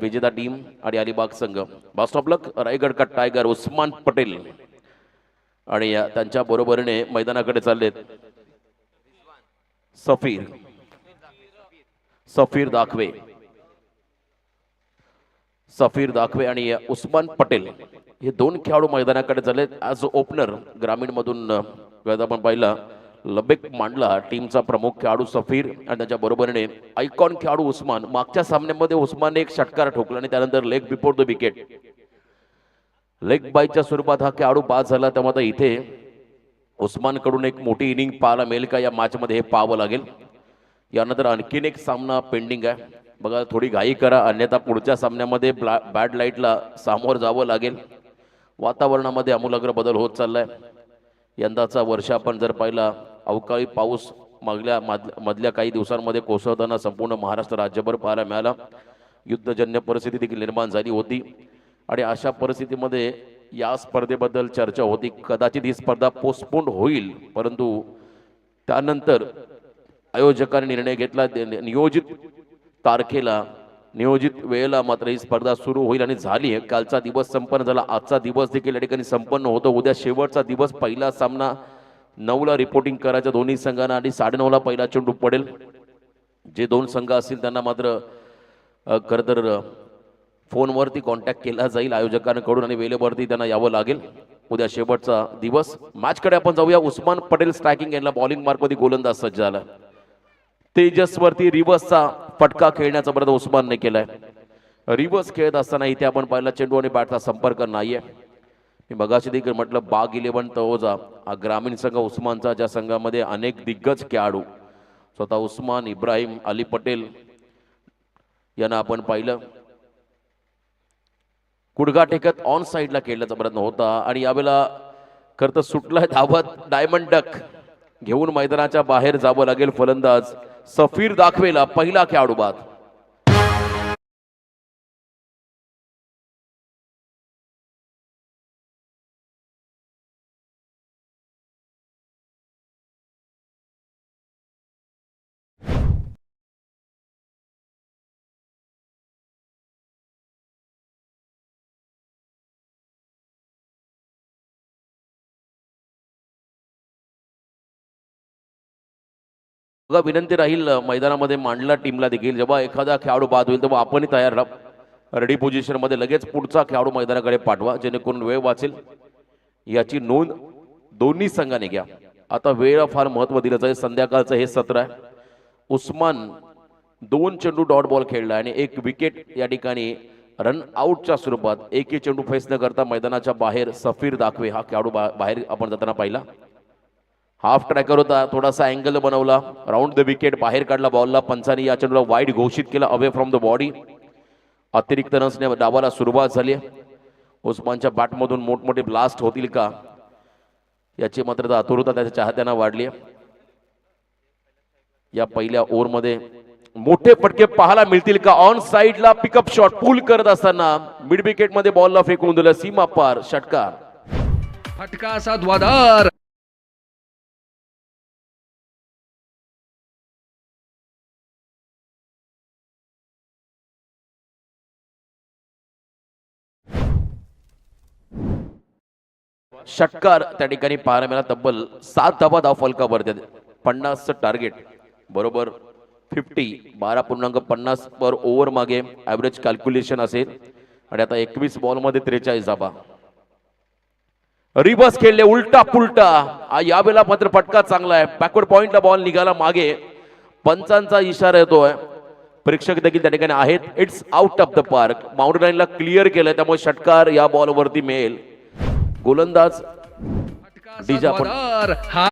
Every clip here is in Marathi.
विजेता टीम आणि अलिबाग संघ. बास्ट ऑफ लक रायगड का टायगर उस्मान पटेल. आणि त्यांच्या बरोबरीने मैदानाकडे चाललेत सफीर. सफीर दाखवे. सफीर दाखवे आणि उस्मान पटेल. हे दोन खेळाडू मैदानाकडे चाललेत. ॲज ओपनर ग्रामीणमधून मधून आपण पाहिलं लबेक मांडला टीमचा प्रमुख खेळाडू सफीर आणि त्याच्या बरोबरीने आयकॉन खेळाडू उस्मान. मागच्या सामन्यामध्ये उस्मानने एक षटकार ठोकला आणि त्यानंतर leg before the wicket. Leg बायच्या स्वरूपात हा खेळाडू बाद झाला. त्यामुळे आता इथे उस्मानकडून एक मोठी इनिंग पाहायला मिळेल का या मॅचमध्ये हे पाहावं लागेल. यानंतर आणखीन एक सामना पेंडिंग आहे. बघा थोडी घाई करा. अन्यथा पुढच्या सामन्यामध्ये ब्ला बॅड लाईटला सामोर जावं लागेल. वातावरणामध्ये आमूलाग्र बदल होत चाललाय. यंदाचा वर्ष आपण जर पाहिला अवकाळी पाऊस मागल्या मध- मधल्या काही दिवसांमध्ये कोसळताना संपूर्ण महाराष्ट्र राज्यभर पाहायला मिळाला. युद्धजन्य परिस्थिती देखील निर्माण झाली होती. आणि अशा परिस्थितीमध्ये या स्पर्धेबद्दल चर्चा होती. कदाचित ही स्पर्धा पोस्टपोन होईल परंतु त्यानंतर आयोजकांनी निर्णय घेतला. नियोजित तारखेला नियोजित वेळेला मात्र ही स्पर्धा सुरू होईल आणि झाली आहे. कालचा दिवस संपन्न झाला. आजचा दिवस देखील या ठिकाणी संपन्न होतो. उद्या शेवटचा दिवस. पहिला सामना नऊला रिपोर्टिंग करायचा दोन्ही संघांना आणि साडेनऊला पहिला चेंडू पडेल. जे दोन संघ असतील त्यांना मात्र खरं तर फोनवरती कॉन्टॅक्ट केला जाईल आयोजकांकडून आणि वेळेवरती त्यांना यावं लागेल. उद्या शेवटचा दिवस. मॅचकडे आपण जाऊया. उस्मान पटेल स्ट्रायकिंग यांना बॉलिंग मार्कमध्ये गोलंदाज सज्ज झाला. तेजसवरती रिवर्सचा फटका खेळण्याचा प्रयत्न उस्मानने केलाय. रिव्हर्स खेळत असताना इथे आपण पाहिला चेंडू आणि बॅटचा संपर्क नाहीये. मी मगाशी देखील म्हटलं बाग इलेव्हन तवोजा हा ग्रामीण संघ उस्मानचा ज्या संघामध्ये अनेक दिग्गज खेळाडू. स्वतः उस्मान इब्राहिम अली पटेल यांना आपण पाहिलं. कुडगा टेकत ऑन साईडला खेळण्याचा प्रयत्न होता आणि यावेळेला खरं तर सुटलाय धावत डायमंड डक. घेऊन मैदानाच्या बाहेर जावं लागेल फलंदाज. सफीर दाखवेला पहिला खेळाडू बाद. बघा विनंती राहील मैदानामध्ये मांडला टीमला देखील. जेव्हा एखादा खेळाडू बाद होईल तेव्हा आपणही तयार राहा. रेडी पोझिशनमध्ये लगेच पुढचा खेळाडू मैदानाकडे पाठवा जेणेकरून वेळ वाचेल. याची नोंद दोन्ही संघाने घ्या. आता वेळ फार महत्त्व दिलं जाईल संध्याकाळचं हे सत्र आहे. उस्मान दोन चेंडू डॉट बॉल खेळला आणि एक विकेट या ठिकाणी रन आऊटच्या स्वरूपात एकही चेंडू फेस न करता मैदानाच्या बाहेर सफीर दाखवे हा खेळाडू बा- बाहेर आपण जाताना पाहिला. हाफ ट्रॅकर होता थोडासा अँगल बनवला. राऊंड द विकेट बाहेर काढला बॉलला पंचानी या चेंडूला वाईड घोषित केला अवे फ्रॉम द बॉडी अतिरिक्त रन्सने डावाला सुरुवात झाली. उस्मानच्या बॅटमधून मोठमोठे ब्लास्ट होतील का? याची मात्र आता आतुरता त्याच्या चाहत्यांना वाढली. या पहिल्या ओव्हरमध्ये मोठे फटके पाहायला मिळतील का? ऑन साईडला पिकअप शॉट पूल करत असताना मिड विकेटमध्ये बॉलला फेकून दिलं सीमा पार षटकार. फटका असा द्वादार षटकार त्या ठिकाणी पाहायला मिळाला. तब्बल सात धावा धाव फलकावर पन्नासचं टार्गेट बरोबर फिफ्टी बारा पूर्णांक पन्नास पर ओव्हर मागे. ॲव्हरेज कॅल्क्युलेशन असेल. आणि आता एकवीस बॉलमध्ये त्रेचाळीस धाबा रिबस खेळले उलटा पुलटा. यावेळेला मात्र फटका चांगला आहे. बॅकवर्ड पॉइंटला बॉल निघाला मागे. पंचांचा इशारा येतोय. प्रेक्षक देखील त्या ठिकाणी आहेत. It's out of the park boundary लाईनला क्लिअर केलंय. त्यामुळे षटकार या बॉलवरती मिळेल. गोलंदाज फटका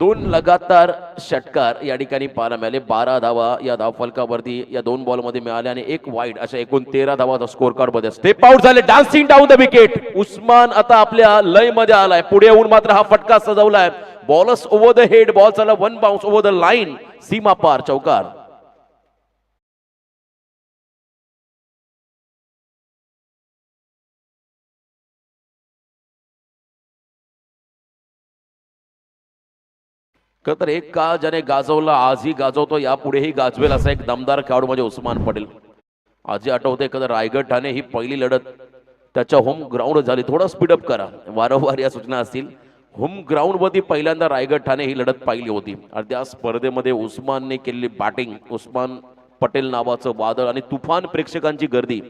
दोन लगातार षटकार या ठिकाणी पाहायला मिळाले. बारा धावा या धावफलकावरती या दोन बॉलमध्ये मिळाल्या आणि एक वाईट अशा एकूण तेरा धावा स्कोर कार्डमध्ये. स्टेप आउट झाले. Dancing down the wicket Usman आता आपल्या लयमध्ये आलाय. पुढे येऊन मात्र हा फटका सजवलाय. Balls over the head ball चालला. One bounce over the line सीमा पार. चौकार. खरं तर एक काळ ज्याने गाजवला आजही गाजवतो यापुढेही गाजवेल असा एक दमदार खेळाडू म्हणजे उस्मान पटेल. आजही आठवते कदा रायगड ठाणे ही पहिली लढत. त्याच्या होम ग्राउंड झाली. थोडं स्पीडअप करा. वारंवार या सूचना असतील. होम ग्राउंडवरती पहिल्यांदा रायगड ठाणे ही लढत पाहिली होती. आणि त्या स्पर्धेमध्ये उस्मानने केलेली बॅटिंग उस्मान पटेल नावाचं वादळ आणि तुफान प्रेक्षकांची गर्दी.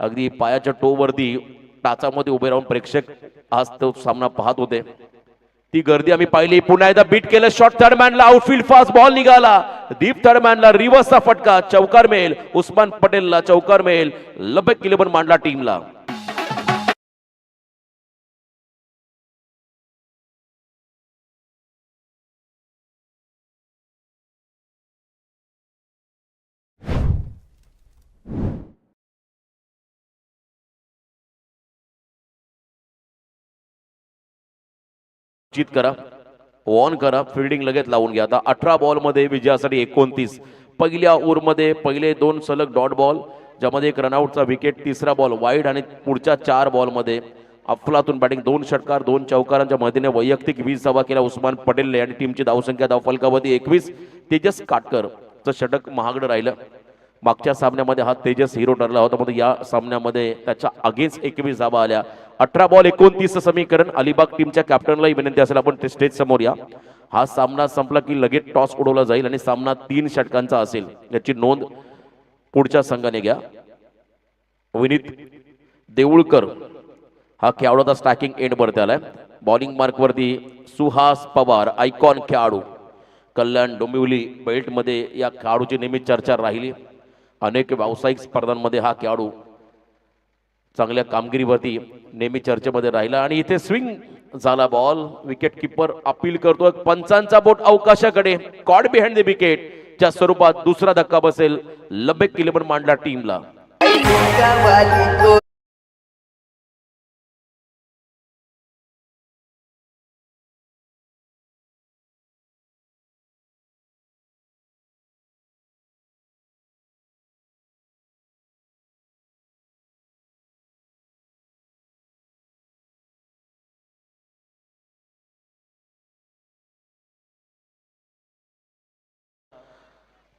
अगदी पायाच्या टोवरती टाचामध्ये उभे राहून प्रेक्षक आज तो सामना पाहत होते. ती गर्दी आम्ही पाहिली. पुन्हा एकदा बीट केलं. शॉर्ट थर्ड मॅनला आउटफील्ड फास्ट बॉल निघाला. दीप थर्ड मॅनला रिव्हर्सचा फटका. चौकार मिळेल उस्मान पटेलला चौकार मिळेल लबेक इलेव्हन मांडला टीमला निश्चित करा. ऑन करा. फिल्डिंग लगेच लावून घ्या. आता अठरा बॉलमध्ये विजयासाठी एकोणतीस. पहिल्या ओव्हरमध्ये पहिले दोन सलग डॉट बॉल ज्यामध्ये एक रनआउटचा विकेट तिसरा बॉल वाईड आणि पुढच्या चार बॉलमध्ये अफलातून बॅटिंग दोन षटकार दोन चौकारांच्या मदतीने वैयक्तिक वीस धावा केला उस्मान पटेलने आणि टीमची धावसंख्या धावफलकावरती एकवीस तेजस काटकरचं षटक महागडं राहिलं. मागच्या सामन्यामध्ये हा तेजस हिरो ठरला होता म्हणून या सामन्यामध्ये त्याच्या अगेन्स्ट एकवीस धावा आल्या. अठरा बॉल एकोणतीस समीकरण अलिबाग टीमच्या कॅप्टनलाही विनंती असेल आपण स्टेज समोर या. हा सामना संपला की लगेच टॉस उडवला जाईल आणि सामना तीन षटकांचा असेल याची नोंद पुढच्या संघाने घ्या. विनीत देऊळकर हा खेळाडूचा स्टॅकिंग एंड वरती आलाय बॉलिंग मार्कवरती सुहास पवार आयकॉन खेळाडू. कल्याण डोंबिवली बेल्टमध्ये या खेळाडूची नेहमी चर्चा राहिली. अनेक व्यावसायिक स्पर्धांमध्ये हा खेळाडू चांगल्या कामगिरीवरती नेहमी चर्चेमध्ये राहिला आणि इथे स्विंग झाला बॉल विकेट किपर अपील करतो पंचांचा बोट अवकाशाकडे. कॉड बिहाइंड द विकेट च्या स्वरूपात दुसरा धक्का बसेल. लबेक किलेबर मांडला टीमला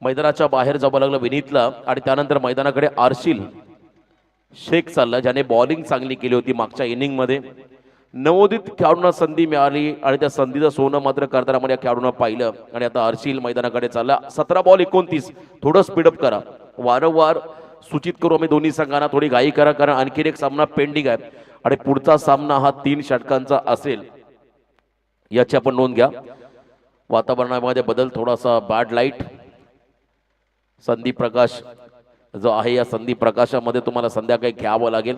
मैदानाच्या बाहेर जावं लागलं विनीतला आणि त्यानंतर मैदानाकडे आरशील शेख चालला ज्याने बॉलिंग चांगली केली होती मागच्या इनिंगमध्ये नवोदित खेळाडूंना संधी मिळाली आणि त्या संधीचं सोनं मात्र करताना आपण या खेळाडूंना पाहिलं. आणि आता अर्शील मैदानाकडे चालला. सतरा बॉल एकोणतीस. थोडं स्पीडअप करा. वारंवार सूचित करू आम्ही दोन्ही संघांना. थोडी घाई करा कारण आणखीन एक सामना पेंडिंग आहे. आणि पुढचा सामना हा तीन षटकांचा असेल. याची आपण नोंद घ्या. वातावरणामध्ये बदल थोडासा बॅड लाइट संधी प्रकाश जो आहे या संधी प्रकाशामध्ये तुम्हाला संध्याकाळी घ्यावं लागेल.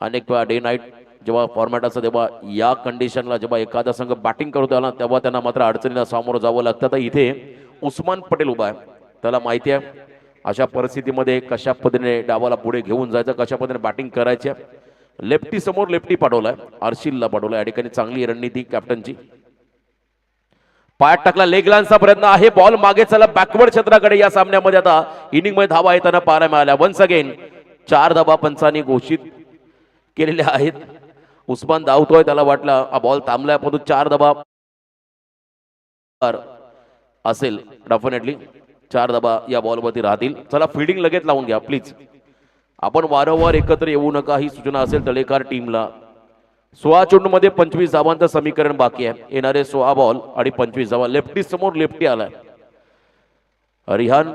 अनेक वेळा डे नाईट जेव्हा फॉर्मॅट असतं तेव्हा या कंडिशनला जेव्हा एखादा संघ बॅटिंग करतो आला तेव्हा त्यांना मात्र अडचणीला सामोरं जावं लागतं. तर इथे उस्मान पटेल उभा आहे. त्याला माहिती आहे अशा परिस्थितीमध्ये कशा पद्धतीने डावाला पुढे घेऊन जायचं कशा पद्धतीने बॅटिंग करायची लेफ्टी समोर लेफ्टी पाठवलाय आरशीलला पाठवलाय. या ठिकाणी चांगली रणनीती कॅप्टनची पायात टाकला लेग लाईनचा प्रयत्न आहे. बॉल मागे चला. बॅकवर्ड क्षेत्राकडे या सामन्यामध्ये आता इनिंगमध्ये धावा येताना पाहायला मिळाल्या. वन्स अगेन चार धावा पंचांनी घोषित केलेल्या आहेत. उस्मान धावतोय त्याला वाटला बॉल थांबलाय परंतु चार धावा असेल डेफिनेटली. चार धाबा या बॉलवरती राहतील. चला फिल्डिंग लगेच लावून घ्या प्लीज आपण वारंवार एकत्र येऊ नका ही सूचना असेल तळेकार टीमला. सोळा चेंडूमध्ये पंचवीस धावांचं समीकरण बाकी आहे. येणारे सोळा बॉल आणि पंचवीस धावा. लेफ्टी समोर लेफ्टी आलाय. रिहान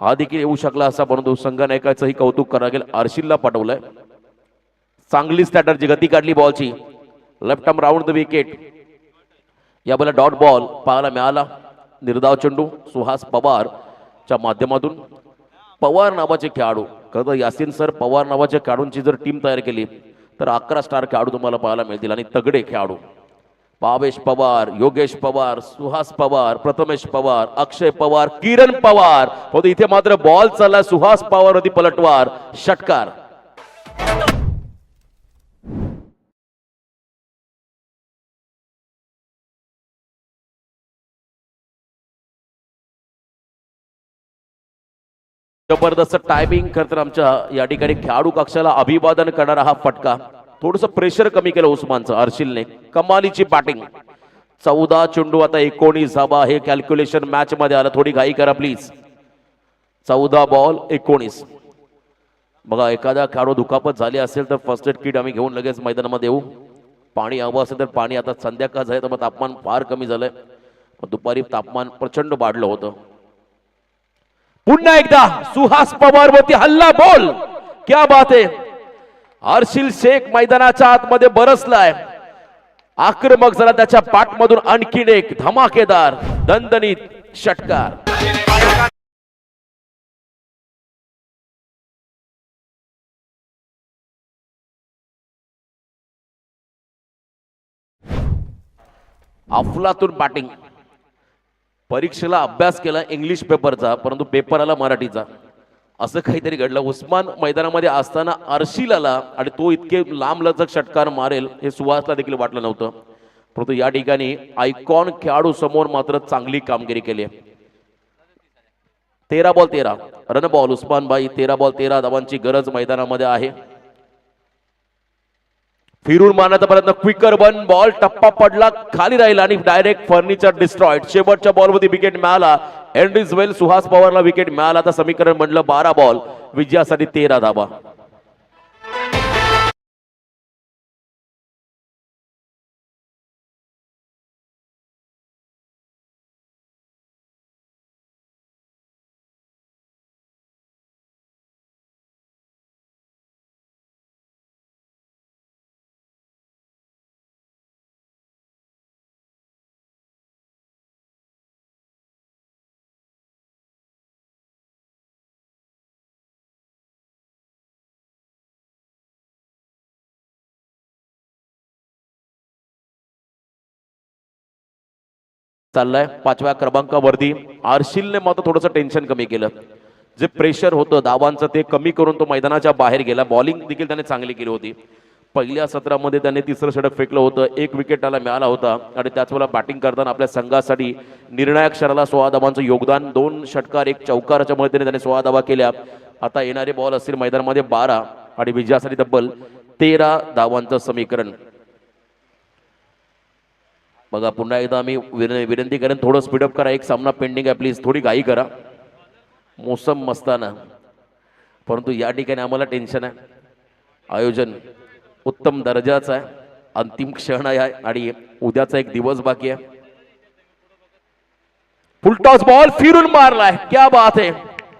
हा देखील येऊ शकला असा परंतु संघनायकाचंही कौतुक करावं लागेल आरशीलला पाठवलंय. चांगली स्ट्रॅटर्जी गती काढली बॉलची left arm round the wicket या बोला डॉट बॉल पाहायला मिळाला. निर्धाव चेंडू सुहास पवारच्या माध्यमातून. पवार नावाचे खेळाडू. खरं तर यासिन सर पवार नावाच्या खेळाडूंची जर टीम तयार केली तर अकरा स्टार खेळाडू तुम्हाला पाहायला मिळतील आणि तगडे खेळाडू. भावेश पवार योगेश पवार सुहास पवार प्रथमेश पवार अक्षय पवार किरण पवार. परंतु इथे मात्र बॉल चालला सुहास पवार होती पलटवार. षटकार. जबरदस्त टायमिंग खरं तर आमच्या या ठिकाणी खेळाडू कक्षाला अभिवादन करणारा हा फटका. थोडस प्रेशर कमी केलं उस्मानचं अर्शिलने. कमालीची बॅटिंग चौदा चेंडू आता एकोणीस धाबा हे कॅल्क्युलेशन मॅच मध्ये आलं. थोडी घाई करा प्लीज चौदा बॉल एकोणीस. बघा एखादा खेळाडू दुखापत झाली असेल तर फर्स्ट एड किट आम्ही घेऊन लगेच मैदानामध्ये येऊ. पाणी हवं असेल तर पाणी. आता संध्याकाळ झालं तर मग तापमान फार कमी झालंय. दुपारी तापमान प्रचंड वाढलं होतं. पुन्हा एकदा सुहास पवारवरती हल्ला बोल. क्या बात आहे. हर्षिल शेख मैदानाच्या आतमध्ये बरसलाय. आक्रमक झाला त्याच्या पाठमधून आणखीन एक धमाकेदार दणदणीत षटकार. अफलातून बॅटिंग परीक्षेला अभ्यास केला इंग्लिश पेपरचा परंतु पेपर आला मराठीचा. असं काहीतरी घडलं. उस्मान मैदानामध्ये असताना अर्शिल आला आणि तो इतके लांब लचक षटकार मारेल हे सुहासला देखील वाटलं नव्हतं. परंतु या ठिकाणी आयकॉन खेळाडू समोर मात्र चांगली कामगिरी केली आहे. तेरा बॉल तेरा. रन बॉल उस्मान बाई तेरा बॉल तेरा धावांची गरज मैदानामध्ये आहे. फिरून मारण्याचा प्रयत्न. क्विकर वन बॉल टप्पा पडला खाली राहिला आणि डायरेक्ट फर्निचर डिस्ट्रॉइड शेवटच्या बॉलवरती विकेट मिळाला. एंड्रीज वेल सुहास पवारला विकेट मिळाला. आता समीकरण म्हणलं बारा बॉल विजयासाठी तेरा धाबा चाललाय. पाचव्या क्रमांकावरती आरशीलने मात्र थोडंसं टेन्शन कमी केलं. जे प्रेशर होतं धावांचं ते कमी करून तो मैदानाच्या बाहेर गेला. बॉलिंग देखील त्याने चांगली केली होती. पहिल्या सत्रामध्ये त्याने तिसरं षटक फेकलं होतं. एक विकेट त्याला मिळाला होता. आणि त्याचवेळेला बॅटिंग करताना आपल्या संघासाठी निर्णायक क्षणाला सोळा धावांचं योगदान दोन षटकार एक चौकाराच्या मदतीने त्याने सोळा धावा केल्या. आता येणारे बॉल असतील मैदानामध्ये बारा आणि विजयासाठी तब्बल तेरा धावांचं समीकरण. बघा पुन्हा एकदा आम्ही विन- विनंती करेन थोडं स्पीडअप करा. एक सामना पेंडिंग आहे प्लीज थोडी घाई करा. मोसम मस्ताना. परंतु या ठिकाणी आम्हाला टेन्शन आहे. आयोजन उत्तम दर्जाचं आहे. अंतिम क्षण आहे आणि उद्याचा एक दिवस बाकी आहे. फुलटॉस बॉल फिरून मारलाय. क्या बात आहे.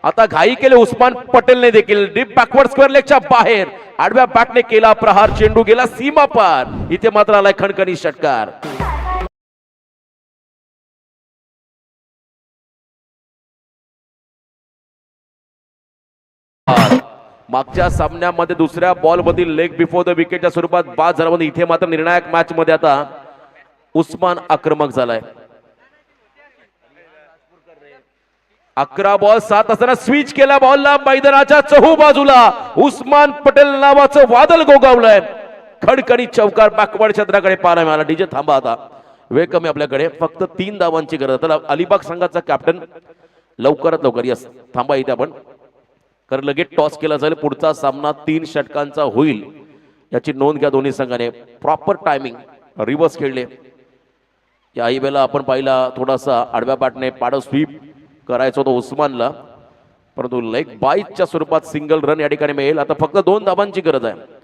आता घाई केले उस्मान पटेलने देखील. डीप बॅकवर्ड स्क्वेअर लेगच्या बाहेर. आडव्या बॅटने केला प्रहार. चेंडू गेला सीमा पार. इथे मात्र आलाय खणखणी षटकार. मागच्या सामन्यामध्ये दुसऱ्या बॉलमधील लेग बिफोर द विकेटच्या स्वरूपात बाद झाला. म्हणजे इथे मात्र निर्णायक मॅच मध्ये आता उस्मान आक्रमक झालाय. अकरा बॉल सात असताना स्विच केला बॉलला मैदानाच्या चहू बाजूला उस्मान पटेल नावाचं वादल गोगावलंय. खडखडी चौकार बाकवाड क्षेत्राकडे पाहायला मिळाला. डीजे थांबा आता. वेळ कमी आपल्याकडे. फक्त तीन धावांची गरज तर अलिबाग संघाचा कॅप्टन लवकरात लवकर. यस थांबा इथे आपण. कारण लगेच टॉस केला जाईल पुढचा सामना तीन षटकांचा होईल. याची नोंद घ्या दोन्ही संघाने. प्रॉपर टायमिंग रिव्हर्स खेळले. याही वेळेला आपण पाहिला थोडासा आडव्या पाटने पाड स्वीप करायचं होतं उस्मानला. परंतु लेग बाईच्या स्वरूपात सिंगल रन या ठिकाणी मिळेल. आता फक्त दोन धाबांची गरज आहे.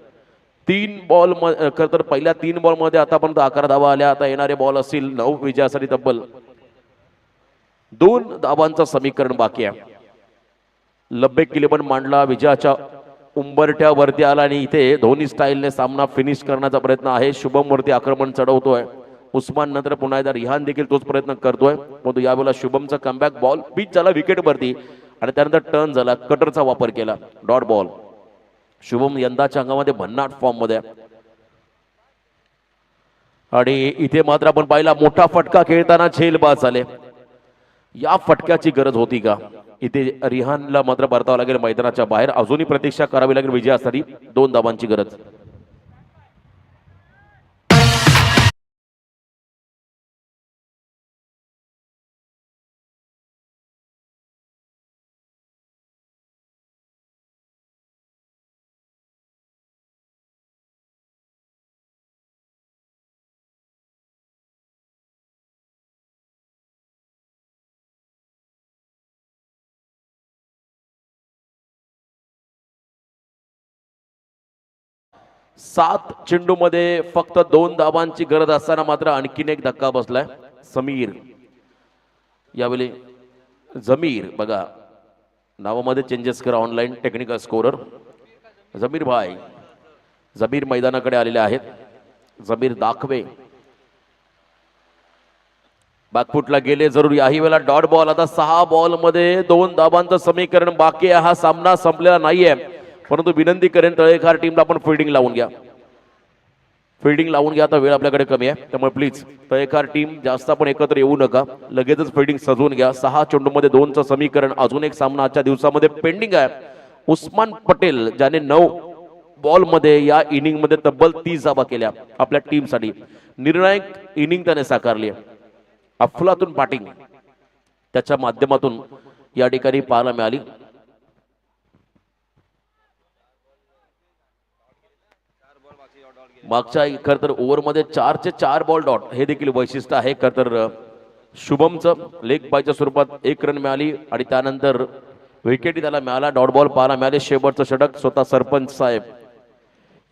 तीन बॉल खरं तर पहिल्या तीन बॉलमध्ये आतापर्यंत अकरा धावा आल्या. आता येणारे बॉल असतील नऊ. विजयासाठी तब्बल दोन धावांचं समीकरण बाकी आहे. लब्बे किलेबन मांडला विजयाच्या उंबरट्यावरती आला आणि इथे धोनी स्टाईलने सामना फिनिश करण्याचा प्रयत्न आहे. शुभम वरती आक्रमण चढवतोय. उस्मान नंतर पुन्हा एकदा रिहान देखील तोच प्रयत्न करतोय. परंतु यावेळेला शुभमचा कमबॅक बॉल पिच झाला विकेटवरती आणि त्यानंतर टर्न झाला कटरचा वापर केला. डॉट बॉल शुभम यंदाच्या अंगामध्ये भन्नाट फॉर्ममध्ये आणि इथे मात्र आपण पाहिला मोठा फटका खेळताना झेल बाद झाले. या फटक्याची गरज होती का? इथे रिहानला मात्र परतावं लागेल. मैदानाच्या बाहेर अजूनही प्रतीक्षा करावी लागेल. विजयासाठी दोन धावांची गरज. सात चेंडूमध्ये फक्त दोन धावांची गरज असताना मात्र आणखीन एक धक्का बसलाय. समीर. यावेळी जमीर. बघा नावामध्ये चेंजेस करा ऑनलाईन टेक्निकल स्कोरर जमीर भाई. जमीर मैदानाकडे आलेले आहेत. जमीर दाखवे. बॅकफुटला गेले जरूर याही वेळेला डॉट बॉल आता सहा बॉलमध्ये दोन धाबांचं समीकरण बाकी आहे. हा सामना संपलेला नाहीये. परंतु विनंती करेन तळेखार टीमला आपण फिल्डिंग लावून घ्या. फिल्डिंग लावून घ्या आता वेळ आपल्याकडे कमी आहे त्यामुळे प्लीज तळेखार टीम जास्त आपण एकत्र येऊ नका. लगेचच फिल्डिंग सजवून घ्या. सहा चेंडूमध्ये दोनचं समीकरण अजून एक सामना आजच्या दिवसामध्ये पेंडिंग आहे. उस्मान पटेल ज्याने नऊ बॉलमध्ये या इनिंगमध्ये तब्बल तीस जाबा केल्या आपल्या टीमसाठी निर्णायक इनिंग त्याने साकारली आहे. अफलातून पाटिंग त्याच्या माध्यमातून या ठिकाणी पाहायला मिळाली. मागच्या खर तर ओव्हरमध्ये चारचे चार बॉल डॉट. हे देखील वैशिष्ट्य आहे. खर तर शुभमचं लेग बायच्या स्वरूपात एक रन मिळाली आणि त्यानंतर विकेटी त्याला मिळाला. डॉट बॉल पाहायला मिळाले. शेवटचं षटक स्वतः सरपंच साहेब.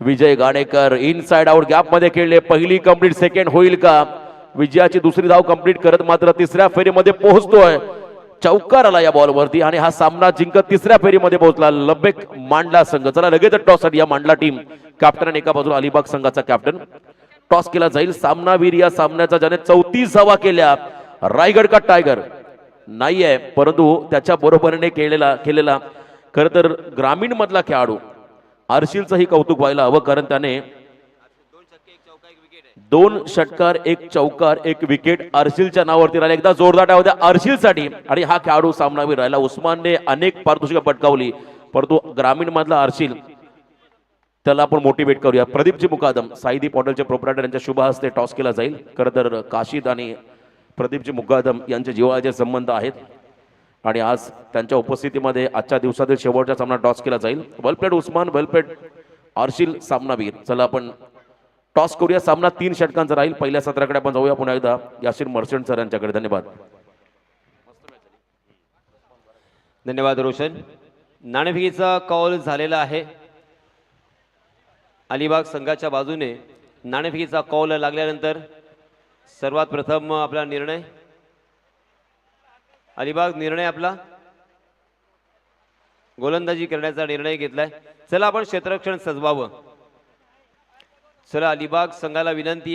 Vijay Ganekar inside out गॅपमध्ये खेळले. पहिली कंप्लीट सेकंड होईल का? विजयाची दुसरी धाव कंप्लीट करत मात्र तिसऱ्या फेरीमध्ये पोहोचतोय. चौकार आला या बॉलवरती आणि हा सामना जिंकत तिसऱ्या फेरीमध्ये पोहोचला. लबेक मांडला संघ. चला लगेच टॉससाठी या मांडला टीम. कॅप्टन आणि एका बाजूला अलिबाग संघाचा कॅप्टन. टॉस केला जाईल. सामनावीर या सामन्याचा ज्याने चौतीस धावा केल्या. रायगड का टायगर. नाहीये परंतु त्याच्या बरोबरीने केलेला केलेला. खर तर ग्रामीण मधला खेळाडू. आरशीलचंही कौतुक व्हायला हवं कारण त्याने दोन षटकार एक चौकार एक विकेट अर्शिलच्या नावावरती राहिला. एकदा जोरदार डाव होत्या अर्शिलसाठी आणि हा खेळाडू सामनावीर राहिला. उस्मानने अनेक पारितोषिक पटकावली. परंतु ग्रामीण मधला अर्शिल त्याला आपण मोटिवेट करूया. प्रदीपजी मुकादम साईदी पॉटलचे प्रोपरायटर यांच्या शुभ हस्ते टॉस केला जाईल. खरं तर काशीद आणि प्रदीपजी मुकादम यांचे जीवाचे संबंध आहेत. आणि आज त्यांच्या उपस्थितीमध्ये आजच्या दिवसातील शेवटचा सामना टॉस केला जाईल. वेलपेड उस्मान. वेलपेड आर्शिल सामनावीर. चला आपण टॉस करूया. सामना तीन षटकांचा राहील. पहिल्या सत्राकडे आपण जाऊया पुन्हा एकदा. यासिर मर्सेंट सर यांच्याकडे. धन्यवाद. धन्यवाद रोशन. नाणेफेकीचा कॉल झालेला आहे. अलिबाग संघाच्या बाजूने नाणेफेकीचा कॉल लागल्यानंतर सर्वात प्रथम आपला निर्णय. अलिबाग निर्णय आपला. गोलंदाजी करण्याचा निर्णय घेतलाय. चला आपण क्षेत्ररक्षण सजवावं. चला अलिबाग संघाला विनंती आहे.